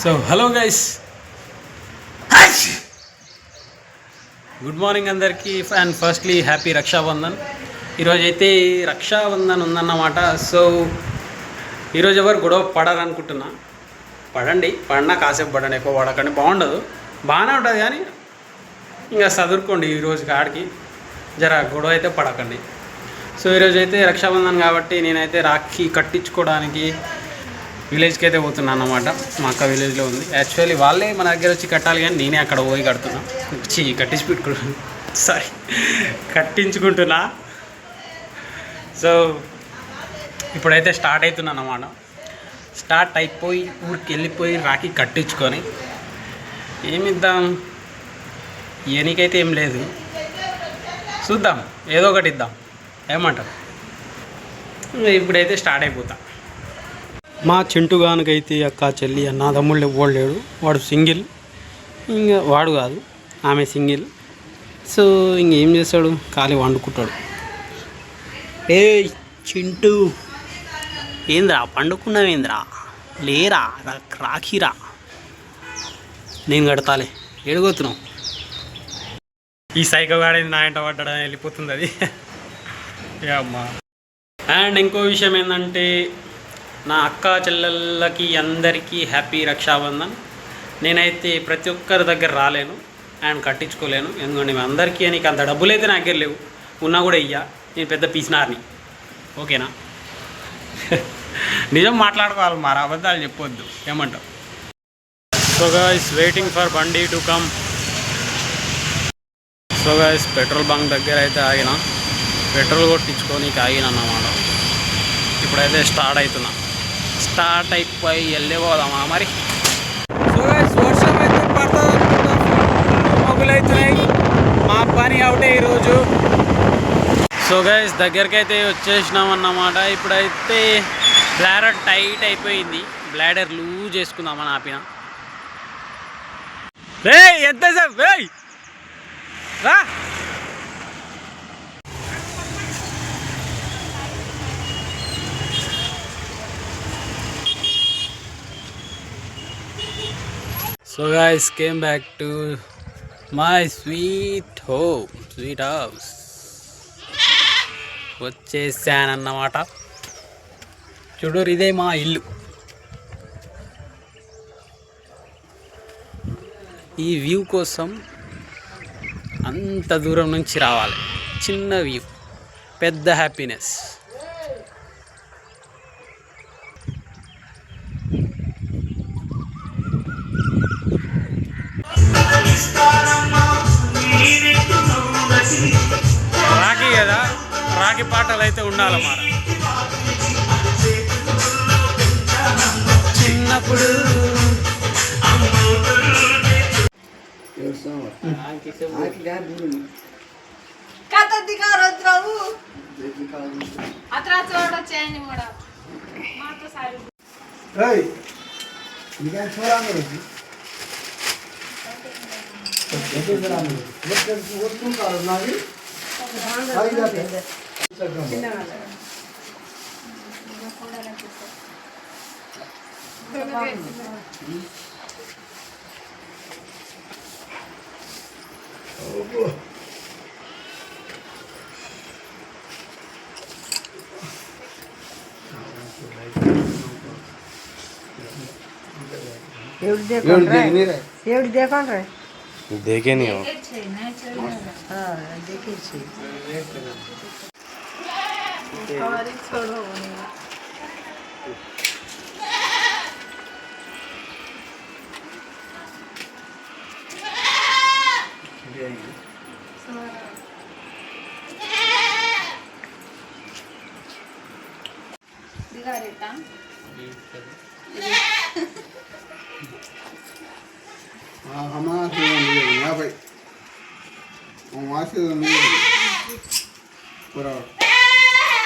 So hello guys good morning అందరికీ. And firstly happy Rakshabandhan ఈరోజు అయితే రక్షాబంధన్ ఉందన్నమాట. సో ఈరోజు ఎవరు గొడవ పడరు అనుకుంటున్నా పడండి. పడినా కాసేపు పడండి. ఎక్కువ పడకండి బాగుండదు. బాగానే ఉంటుంది కానీ ఇంకా చదువుకోండి ఈ రోజు కాడికి. జర గొడవ అయితే పడకండి. సో ఈరోజు అయితే రక్షాబంధన్ కాబట్టి నేనైతే రాఖీ కట్టించుకోవడానికి విలేజ్కి అయితే పోతున్నాను అనమాట మా అక్క విలేజ్లో ఉంది. యాక్చువల్లీ వాళ్ళే మన దగ్గర వచ్చి కట్టాలి కానీ నేనే అక్కడ పోయి కడుతున్నా. వచ్చి కట్టించి పెట్టుకున్నాను సారీ కట్టించుకుంటున్నా. సో ఇప్పుడైతే స్టార్ట్ అవుతున్నాను అనమాట స్టార్ట్ అయిపోయి ఊరికి వెళ్ళిపోయి రాఖీ కట్టించుకొని ఏమిద్దాం? ఎనికైతే ఏం లేదు. చూద్దాం. ఏదో ఒకటి ఇద్దాం. ఏమంటారు ఇప్పుడైతే స్టార్ట్ అయిపోతా. మా చింటుగానికైతే అక్క చెల్లి అన్న తమ్ముళ్ళు ఎవ్వడు లేడు. వాడు సింగిల్. ఇంకా వాడు కాదు ఆమె సింగిల్. సో ఇంకేం చేస్తాడు? ఖాళీ వండుకుంటాడు. ఏ చింటూ. ఏంద్రా పండుకున్నావేంద్రా? లేరా రా- రాఖీరా. నేను కడతాలే ఏడుగోతున్నావు ఈ సైకో గాడేది నా ఇంట పడ్డా వెళ్ళిపోతుంది అది. ఏ అమ్మా. అండ్ ఇంకో విషయం ఏంటంటే నా అక్క చెల్లెళ్ళకి అందరికీ హ్యాపీ రక్షాబంధన్. నేనైతే ప్రతి ఒక్కరి దగ్గర రాలేను అండ్ కట్టించుకోలేను. ఎందుకంటే మీ అందరికీ నీకు అంత డబ్బులు అయితే నా దగ్గర లేవు. ఉన్నా కూడా ఇయ్యా. నేను పెద్ద పీసినారని. ఓకేనా? నిజం మాట్లాడుకోవాలి మరి. అబద్ధాలు చెప్పొద్దు. ఏమంటావు? సో గైస్ వెయిటింగ్ ఫర్ బండి to come so guys petrol bunk దగ్గర అయితే ఆగిన. పెట్రోల్ కొట్టించుకొని ఆగిన అన్నమాట. ఇప్పుడైతే స్టార్ట్ అవుతున్నా. స్టార్ట్ అయిపోయి వెళ్ళే పోదామా మరి? సో వర్షం అయితే పడుతుంది మా పని అవుటే ఈరోజు. సో గైస్ దగ్గరికి అయితే వచ్చేసినాం అన్నమాట ఇప్పుడైతే బ్లాడర్ టైట్ అయిపోయింది. బ్లాడర్ లూజ్ చేసుకుందామని ఆపిన. రే ఎంతసేపు? రేయ్! రా! So guys came back to my sweet home sweet house వచ్చేసానన్నమాట. చూడరు ఇదే మా ఇల్లు. ఈ వ్యూ కోసం అంత దూరం నుంచి రావాలి. చిన్న వ్యూ పెద్ద హ్యాపీనెస్ రాగి పాటలు అయితే ఉండాలన్నమాట చిన్నప్పుడు కథ దిగారు అతరా కూడా మాతో సారి सारी. Hey, निकाल छोड़ा मेरे को। देखो जरा मेरे को। वो कर वो तुम करो ना भी। खाई जाते हैं। सकते हैं दिखा देता हाँ हमारा तो यहाँ भाई। वहाँ से तो पूरा।